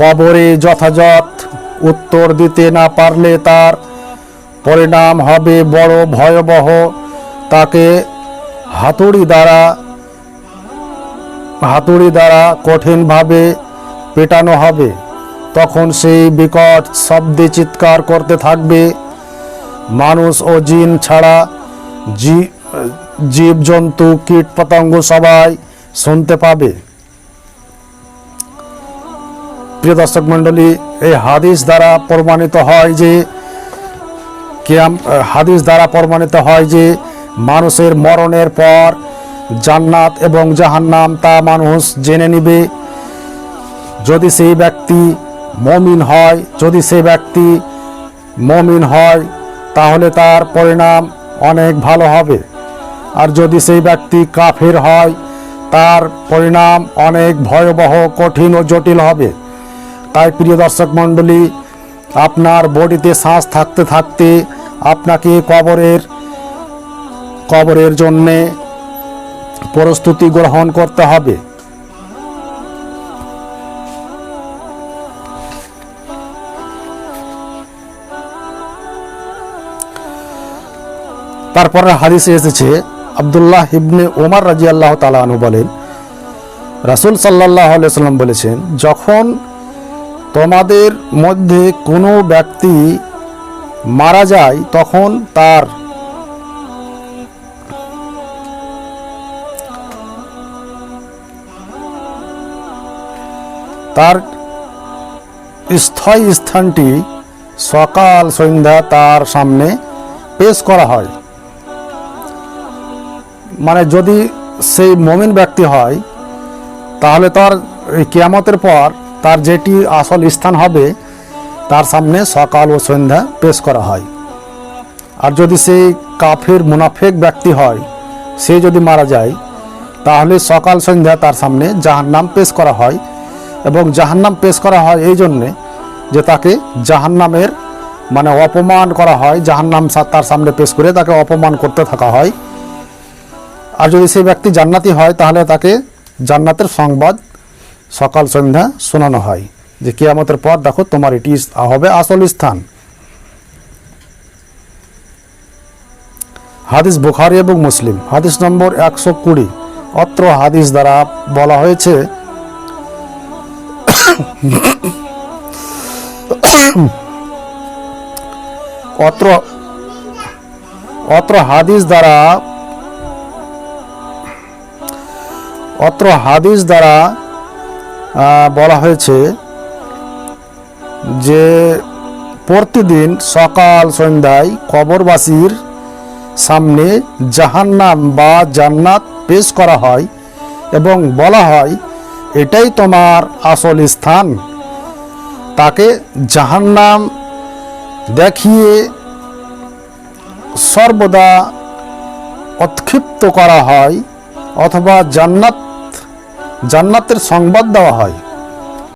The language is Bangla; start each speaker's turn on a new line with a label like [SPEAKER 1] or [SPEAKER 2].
[SPEAKER 1] কবরে যথাযথ উত্তর দিতে না পারলে তার পরিণাম হবে বড় ভয়াবহ। তাকে হাতুড়ি দ্বারা হাতুড়ি দ্বারা কঠিনভাবে পেটানো হবে। তখন সেই বিকট শব্দে চিৎকার করতে থাকবে। মানুষ ও জিন ছাড়া জীবজন্তু কীট পতঙ্গ সবাই শুনতে পাবে। প্রিয় দর্শক মণ্ডলী, এই হাদিস দ্বারা প্রমাণিত হয় যে, কিয়াম, হাদিস দ্বারা প্রমাণিত হয় যে, মানুষের মরণের পর জান্নাত এবং জাহান্নাম তা মানুষ জেনে নিবে। যদি সেই ব্যক্তি মমিন হয়, যদি সেই ব্যক্তি মমিন হয়, তাহলে তার পরিণাম অনেক ভালো হবে। আর যদি সেই ব্যক্তি কাফের হয়, তার পরিণাম অনেক ভয়াবহ, কঠিন ও জটিল হবে। তাই প্রিয় দর্শক মণ্ডলী, আপনার বডিতে শ্বাস থাকতে থাকতে আপনাকে কবরের কবরের জন্যে প্রস্তুতি গ্রহণ করতে হবে। তারপরে হাদিসে এসেছে, আবদুল্লাহ ইবনে ওমর রাজি আল্লাহ তালানু বলেন, রাসুল সাল্লাহ সাল্লাম বলেছেন, যখন তোমাদের মধ্যে কোনো ব্যক্তি মারা যায় তখন তার তার স্থায়ী স্থানটি সকাল সন্ধ্যা তার সামনে পেশ করা হয়। মানে যদি সেই মমিন ব্যক্তি হয়, তাহলে তার কিয়ামতের পর তার যেটি আসল স্থান হবে, তার সামনে সকাল ও সন্ধ্যা পেশ করা হয়। আর যদি সেই কাফের মুনাফেক ব্যক্তি হয়, সে যদি মারা যায়, তাহলে সকাল সন্ধ্যা তার সামনে জাহান্নাম পেশ করা হয় এবং জাহান্নাম পেশ করা হয় এই জন্যে যে তাকে জাহান্নামের মানে অপমান করা হয়, জাহান্নাম তার সামনে পেশ করে তাকে অপমান করতে থাকা হয়। আর যদি সেই ব্যক্তি জান্নাতি হয়, তাহলে তাকে জান্নাতের সংবাদ সকাল সন্ধ্যা শোনানো হয় যে কেয়ামতের পর দেখো তোমার এটি হবে আসল স্থান। হাদিস বুখারি এবং মুসলিম। হাদিস নম্বর একশো কুড়ি। অত্র হাদিস দ্বারা বলা হয়েছে, অত্র অত্র হাদিস দ্বারা, অত্র হাদিস দ্বারা বলা হয়েছে যে প্রতিদিন সকাল সন্ধ্যায় কবরবাসীর সামনে জাহান্নাম বা জান্নাত পেশ করা হয় এবং বলা হয় এটাই তোমার আসল স্থান। তাকে জাহান্নাম দেখিয়ে সর্বদা উৎক্ষিপ্ত করা হয় অথবা জান্নাত জান্নাতের সংবাদ দেওয়া হয়।